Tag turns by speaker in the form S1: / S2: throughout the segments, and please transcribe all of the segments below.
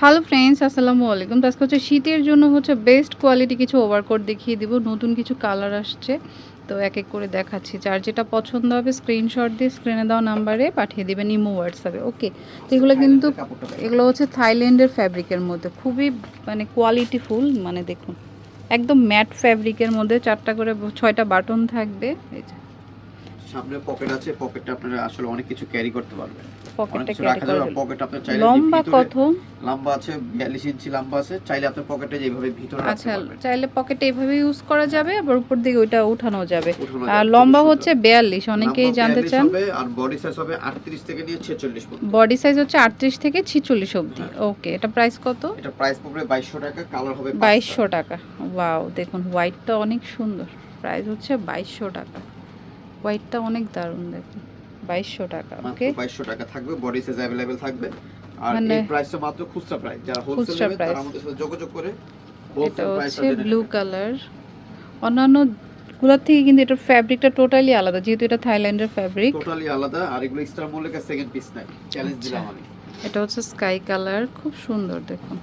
S1: Hello friends আসসালামু আলাইকুম। তো আজকে হচ্ছে শীতের জন্য হচ্ছে বেস্ট কোয়ালিটি কিছু ওভারকোট দেখিয়ে দিব। নতুন কিছু কালার আসছে। তো এক এক করে দেখাচ্ছি। যার যেটা পছন্দ হবে স্ক্রিনশট দিয়ে স্ক্রিনে দেওয়া নাম্বারে পাঠিয়ে দেবেন ইমো হোয়াটসঅ্যাপে ওকে তো এগুলো কিন্তু এগুলো হচ্ছে থাইল্যান্ডের ফ্যাব্রিকের মধ্যে। খুবই মানে কোয়ালিটিফুল মানে দেখুন একদম ম্যাট ফ্যাব্রিকের মধ্যে চারটা করে ছয়টা বাটন থাকবে। এই যে।
S2: সামনে পকেট আছে পকেটটা আপনারা আসলে অনেক কিছু ক্যারি করতে পারবেন।
S1: পকেটটা ক্যারি
S2: যাবে পকেট আপনার চাইলে
S1: লম্বা কত?
S2: লম্বা আছে 42 ইঞ্চি লম্বা আছে চাইলে আপনার পকেটে যেভাবে ভিতরে রাখতে
S1: আচ্ছা চাইলে পকেটে এভাবে ইউজ করা যাবে আবার উপর দিকে ওইটা উঠানো যাবে। আর লম্বা হচ্ছে
S2: সুন্দর।
S1: বিয়াল্লিশ অনেকেই জানতে চান।
S2: আর বডি সাইজ হবে 38 থেকে নিয়ে 46 পর্যন্ত।
S1: বডি সাইজ হচ্ছে আটত্রিশ থেকে ছিচল্লিশ অবধি।
S2: হ্যাঁ।
S1: ওকে এটা প্রাইস কত?
S2: এটা প্রাইস পড়বে 2200 টাকা কালার হবে
S1: বাইশশো টাকা। ওয়াও দেখুন হোয়াইটটা অনেক সুন্দর। প্রাইস হচ্ছে বাইশশো টাকা। হোয়াইটটা অনেক দারুণ দেখো। বাইশশো টাকা ওকে
S2: বাইশশো টাকা থাকবে বডি সাইজ অ্যাভেলেবেল থাকবে। আর এই মানে প্রাইসটা মাত্র খুচরা প্রাইস যারা হোলসেল নেবে তারা আমাদের সাথে যোগাযোগ করে
S1: এটা হচ্ছে ব্লু কালার অন্যান্যগুলার থেকে কিন্তু এটা ফ্যাব্রিকটা টোটালি আলাদা যেহেতু এটা থাইল্যান্ডের ফ্যাব্রিক
S2: টোটালি আলাদা আর এগুলো স্টার মল্লিকা সেকেন্ড পিস নাই চ্যালেঞ্জ দিলাম আমি।
S1: এটা হচ্ছে স্কাই কালার খুব সুন্দর দেখুন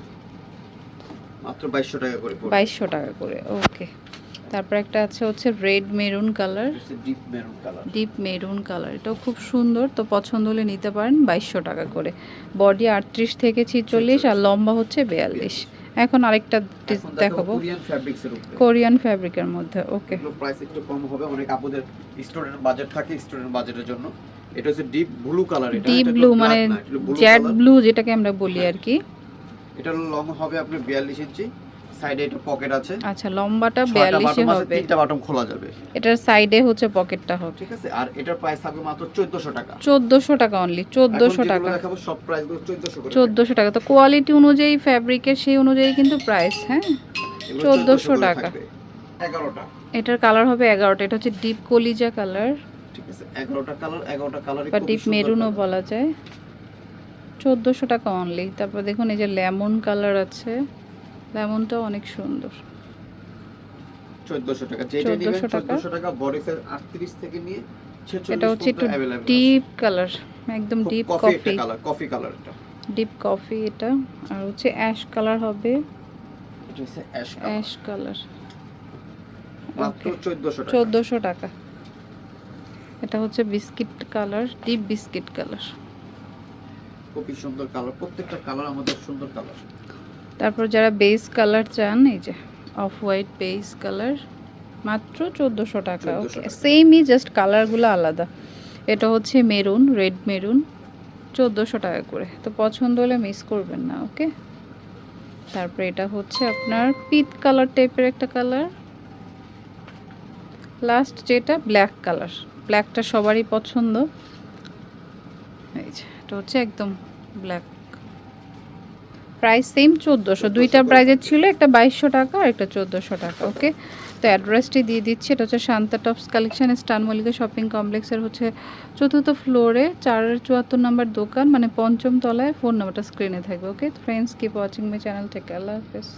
S2: মাত্র 2200 টাকা করে
S1: 2200 টাকা করে ওকে তারপর একটা আছে হচ্ছে red maroon colour.
S2: Deep maroon colour
S1: এটাও খুব সুন্দর তো পছন্দ হলে নিতে পারেন বাইশশো টাকা করে। বডি আটত্রিশ থেকে ছিচল্লিশ আর লম্বা হচ্ছে বিয়াল্লিশ। এখন আরেকটা দেখাবো।
S2: কোরিয়ান
S1: ফ্যাব্রিকের মধ্যে ওকে
S2: প্রাইস একটু কম হবে অনেক আপুদের স্টুডেন্ট বাজেট থাকে স্টুডেন্ট বাজেটের জন্য। এটা হচ্ছে ডিপ ব্লু কালার এটা
S1: ডিপ ব্লু মানে
S2: color।
S1: ব্লু যেটাকে আমরা বলি আর কি।
S2: এটা লং হবে আপনার 42 ইঞ্চি। সাইডে এটা পকেট আছে।
S1: আচ্ছা লম্বাটা
S2: ছয়টা
S1: বিয়াল্লিশে
S2: bottom আছে,
S1: হবে।
S2: তিনটা বাটন খোলা যাবে।
S1: এটার সাইডে হচ্ছে পকেটটা হবে।
S2: ঠিক আছে আর এটার প্রাইস থাকবে মাত্র 1400 টাকা।
S1: চোদ্দোশো টাকা অনলি চোদ্দোশো
S2: এখন যেগুলো
S1: টাকা।
S2: দেখাবো সব প্রাইসগুলো 1400 করে
S1: চোদ্দোশো টাকা। তো কোয়ালিটি অনুযায়ী ফ্যাব্রিকের সেই অনুযায়ী কিন্তু প্রাইস হ্যাঁ?
S2: এগুলো
S1: 1400 টাকা।
S2: 11টা
S1: এটার কালার হবে এগারোটা। এটা হচ্ছে ডিপ কলিজা কালার
S2: ঠিক আছে 11টা কালার 11টা কালার
S1: বা ডিপ মেরুনও বলা যায়। চোদ্দোশো টাকা অনলি তারপর দেখুন এই যে লেমন কালার আছে। লেমনটাও অনেক সুন্দর।
S2: 1400 টাকা। যেটা নেবেন
S1: 1400 টাকা।
S2: বডি সাইজ 38 থেকে নিয়ে 46
S1: এটা হচ্ছে একটু
S2: পর্যন্ত available আছে।
S1: ডিপ কালার একদম deep
S2: coffee colour coffee colour এটা
S1: ডিপ কফি এটা। আর হচ্ছে অ্যাশ কালার হবে।
S2: এটা হচ্ছে অ্যাশ
S1: অ্যাশ কালার
S2: মাত্র 1400 টাকা।
S1: চোদ্দোশো টাকা। এটা হচ্ছে biscuit colour deep biscuit colour
S2: খুবই সুন্দর কালার প্রত্যেকটা কালার আমাদের সুন্দর কালার
S1: তারপর যারা বেস কালার চান এই যে অফ হোয়াইট বেস কালার মাত্র চোদ্দোশো টাকা ওকে সেমই জাস্ট কালারগুলো আলাদা। এটা হচ্ছে মেরুন রেড মেরুন চোদ্দোশো টাকা করে। তো পছন্দ হলে মিস করবেন না ওকে তারপর এটা হচ্ছে আপনার পিত কালার টাইপের একটা কালার লাস্ট যেটা ব্ল্যাক কালার ব্ল্যাকটা সবারই পছন্দ। এই যে এটা হচ্ছে একদম ব্ল্যাক প্রাইস সেম চোদ্দোশো। দুইটা প্রাইজের ছিল একটা বাইশশো টাকা আর একটা চোদ্দোশো টাকা ওকে তো অ্যাড্রেসটি দিয়ে দিচ্ছি এটা হচ্ছে শান্তা টপস কালেকশন স্টান মল্লিকা শপিং কমপ্লেক্সের হচ্ছে চতুর্থ ফ্লোরে চার চুয়াত্তর নাম্বার দোকান মানে পঞ্চম তলায় ফোন নাম্বারটা স্ক্রিনে থাকবে okay friends keep watching my channel থেকে আল্লাহ হাফেজ।